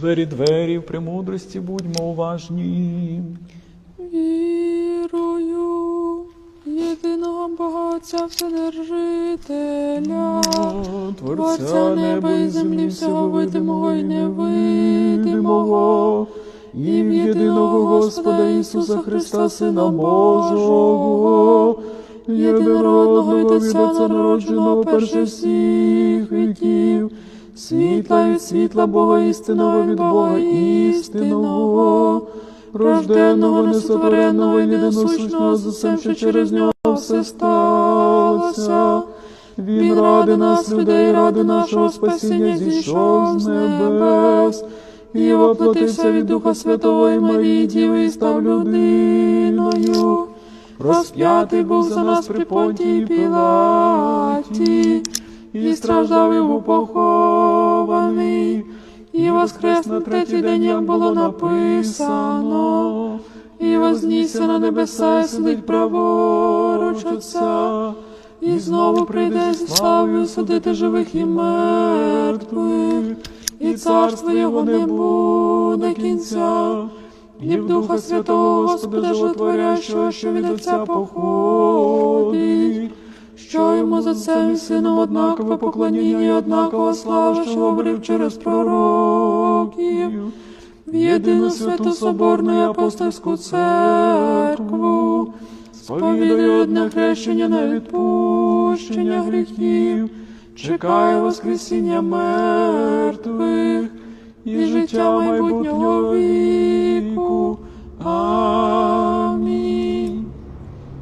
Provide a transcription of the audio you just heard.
Двері, двері, в премудрості будьмо уважні. Вірую, єдиного Бога Отця Вседержителя, Творця неба і землі, всього видимого і невидимого, і в єдиного Господа Ісуса Христа, Сина Божого, єдинородного від Отця народженого перше всіх віків, світла від світла Бога істинного від Бога істинного, рожденного, несотвореного і недосущного з усім, що через нього все сталося. Він ради нас, людей, ради нашого спасіння зійшов з небес, і воплотився від Духа Святого і Марії Діви, і став людиною. Розп'ятий був за нас при Понтії Пілаті, і страждав і був похований, і воскрес на третій день, як було написано, і вознісся на небеса, і сидить праворуч Отця, і знову прийде зі славою судити живих і мертвих, і царство його не буде кінця, і в Духа Святого Господа Животворящого, що від Отця походить, що йому за і сином однакове поклоніння і однакова слава, що говорив через пророків, в єдину святу соборну і апостольську церкву, сповідаю одне хрещення на відпущення гріхів, чекаю Воскресіння мертвих і життя майбутнього віку.